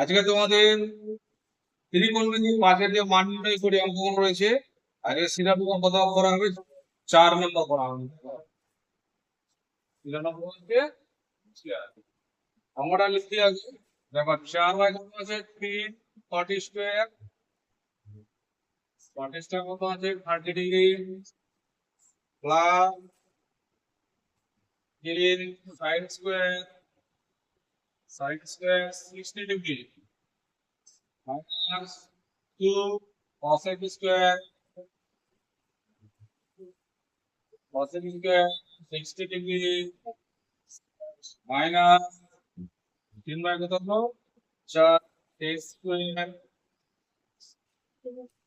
আজকে তোমাদের ত্রিকোণমিতি পাঁচের যে মান করে অঙ্কন রয়েছে, আজকে শিলাপোকা কত করা হবে? চার নম্বর করা হবে। অঙ্কটা লিখতে আছে দেখো, চার কত আছে? তিন ফর্টি স্কোয়ার ফর্টি স্কোয়ার কত আছে? থার্টি ডিগ্রি প্লাস তিন square sine square sixty degree minus 2 cos x square cos x square 60 degree minus 3 by কত হলো 4 x square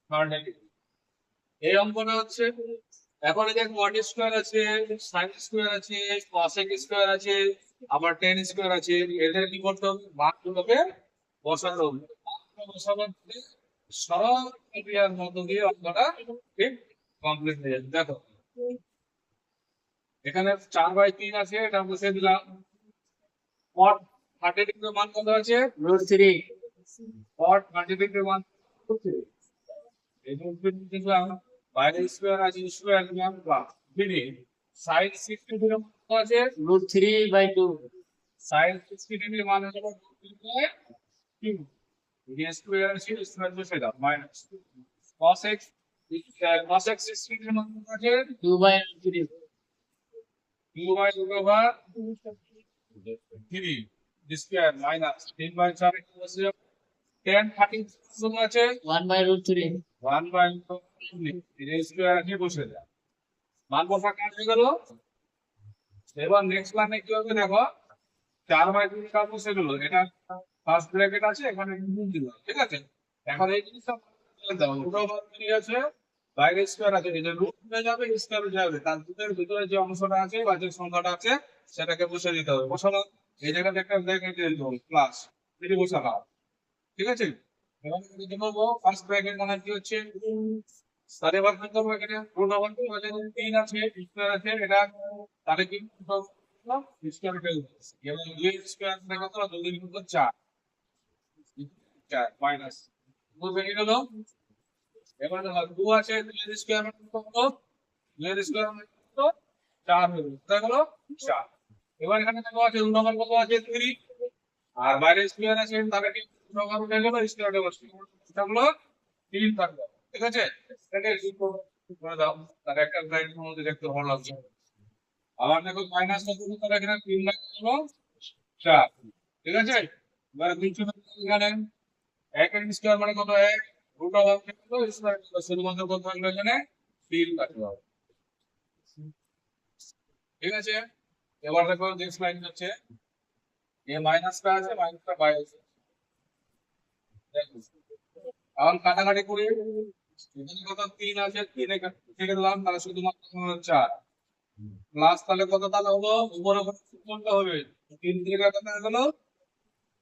30 এই অঙ্কটা হচ্ছে এখন যে cot স্কয়ার আছে sin স্কয়ার আছে x স্কয়ার আছে আবার টেন স্কয়ার আছে এদের কি করতে হবে? মানগুলোকে বসাতে হবে। প্রক্রিয়ার মধ্য দিয়ে অঙ্কটা ঠিক কমপ্লিট হয়ে যাবে। দেখো এখানে চার বাই তিন আছে এটা বসে দিলাম। পট থার্টি ডিগ্রি মান কত আছে? Root 3 পট থার্টি ডিগ্রি মান এই দিলাম বাইরে স্কোয়ার আছে স্কোয়ার দিলাম দিদি সাইড সিক্সটি কত আছে? রুট থ্রি বাই ডিগ্রি মান C minus cos x cos x sixty degree মান আছে? টু বাই মাইনাস বাই বসে যাবে টেন আছে? By root three one by বসে মান বসা কাজ হয়ে গেল। এবার নেক্সট লাইনে কি হবে দেখো? চার বাই 3 কাজ বসে গেল? এটা ফার্স্ট ব্র্যাকেট আছে, এখানে দিলাম ঠিক আছে? এখন এই জিনিসটা দাও রুট ওভার 3 আছে বাইরে আছে যে রুট হয়ে যাবে হয়ে যাবে। তার দুটোর ভিতরে যে অংশটা আছে বা যে সংখ্যাটা আছে, সেটাকে বসে দিতে হবে। এই জায়গাতে একটা ব্র্যাকেট প্লাস এটি বসানো ঠিক আছে? এবার করব ফার্স্ট ব্র্যাকেট মানে কি হচ্ছে? এবার কি করব এখানে রুট তিন আছে আছে, এটা তাহলে কি এবার এখানে কত আছে রুট ওভার কত আছে? থ্রি আর বাইরে স্কয়ার আছে তাহলে কি রুট উঠে গেল? স্কয়ার গেল থাকল তিন থাকল ঠিক আছে? একটা দেখতে ভালো লাগছে। আবার দেখো মাইনাস কত হলো? তাহলে এখানে তিন লাখ হলো চার ঠিক আছে? এবার দুই ছোট এখানে এক এর স্কয়ার মানে কত? এক। রুট স্কয়ার শুধুমাত্র কত? থাকল এখানে? তিন থাকল ঠিক আছে? এবার দেখো নেক্সট লাইন হচ্ছে এ মাইনাসটা আছে মাইনাসটা বাই আছে। এখন কাটাকাটি করে। এখানে কত? তিন আছে, তিনে থেকে দিলাম। তাহলে শুধুমাত্র চার। প্লাস তাহলে কত তাহলে হলো? উপরে কত কোনটা হবে। তিন থেকে কাটা হলো?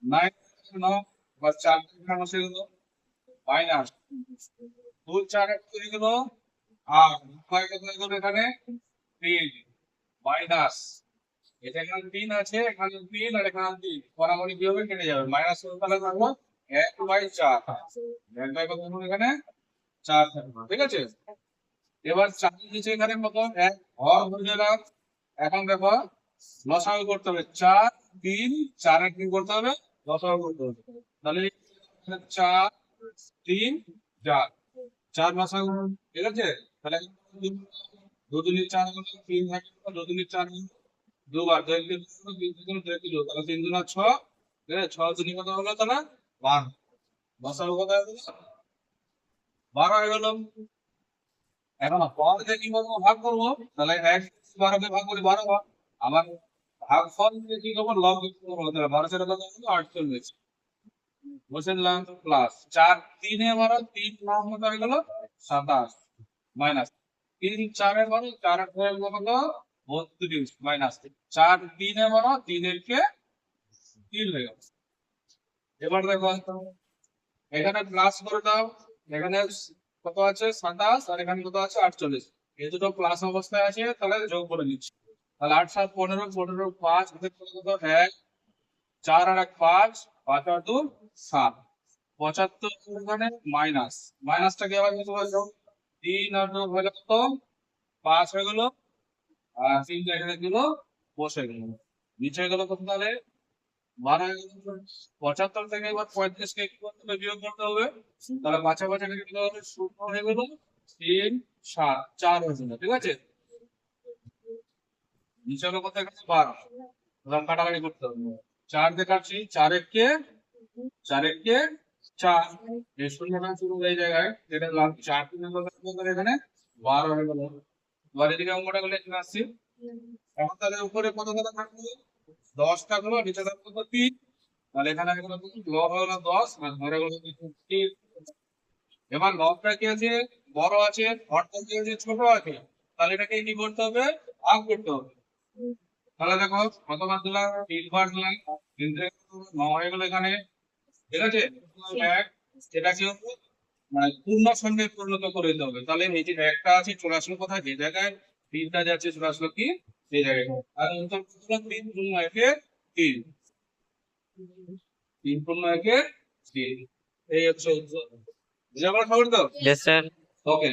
নাইন ন বা চার থেকে বসে গেল? মাইনাস দুই, চার, এক হয়ে গেল আর উপায় কত গেল এখানে? তিন। মাইনাস এটা এখানে তিন আছে, এখানে তিন আর এখানে তিন। বরাবরই কি হবে? কেটে যাবে। মাইনাস তাহলে থাকল এক বাই চার। এক বাই কত হলো এখানে? চার থাকবে। ঠিক আছে? এবার চার নিচে এখানে কত এক বুঝে রাখ এখন দেখো, লসাগু করতে হবে। চার, তিন চারের কি করতে হবে। লসাগু করতে হবে। তাহলে চার, তিন, চার। চার লসাগু ঠিক আছে? তাহলে দু দুনি চার তিন থাকে চার দুবার দুই দিন তিন দিন দুই কিলো তাহলে তিন ছ। ছ দুনি কত হলো তাহলে? বারো। লসাগু কত হয়ে বারো হয়ে গেল। এখন পর দিয়ে কি করব ভাগ করব? তাহলে এক বারোকে ভাগ করি, বারো ভাগ আমার ভাগ ফল কি করব? করব তাহলে বারো চার আটচল্লিশ। প্লাস চার, তিনে বারো, তিন হয়ে গেল সাতাশ মাইনাস তিন বারো, চার বত্রিশ মাইনাস চার, তিনে বারো তিনের কে তিন হয়ে গেল। এবার দেখো, এখানে প্লাস করে দাও। এখানে কত আছে? সাতাশ, আর এখানে কত আছে? আটচল্লিশ। এই দুটো প্লাস অবস্থায় আছে, তাহলে যোগ করে নিচ্ছি তাহলে আট, সাত, পনেরো পনেরো, পাঁচ কত কত? এক, চার আর এক, পাঁচ পাঁচ আর দু, সাত। পঁচাত্তর ওখানে মাইনাস মাইনাসটা কি আবার বলছো তিন আর দু হয়ে কত? পাঁচ হয়ে গেল, আর তিনটা এখানে দিল, বসে গেল। নিচে গেল কত তাহলে? হয়ে গেল পঁচাত্তর থেকে এবার পঁয়ত্রিশকে কি করতে হবে? বিয়োগ করতে হবে। তাহলে শূন্য হয়ে গেল তিন, সাত, চার হয়ে গেল, ঠিক আছে? নিচে বারো। কাটাকাটি করতে হবে। চার দেখাচ্ছি, চার এই শূন্যটা শুরু এই জায়গায়। যেটা চার বলতে এখানে। বারো হয়ে গেল। এবার এদিকে অঙ্কটা গুলো আসছি। এখন উপরে কত কথা থাকবে দশ থাকল নিচে থাকল তো তাহলে এখানে গেলো ল হয়ে গেলো দশ? আর গেলো এবার লবটা কি আছে? বড় আছে, হরটা কি আছে? ছোট আছে। তাহলে এটাকে কি করতে হবে? ভাগ করতে হবে। তাহলে দেখো কতবার দিলাম তিনবার দিলাম তিন ন হয়ে গেল এখানে। ঠিক আছে? এক এটা কি মানে পূর্ণ সঙ্গে পরিণত করে দিতে হবে। তাহলে যে একটা আছে চলে আসলো কোথায়? যে জায়গায় তিনটা যাচ্ছে চলে আসলো কি? সেই জায়গায় আর উত্তর করলাম তিন পূর্ণ একে তিন তিন পূর্ণ একে তিন এই হচ্ছে উত্তর বুঝে আমার খবর তো ওকে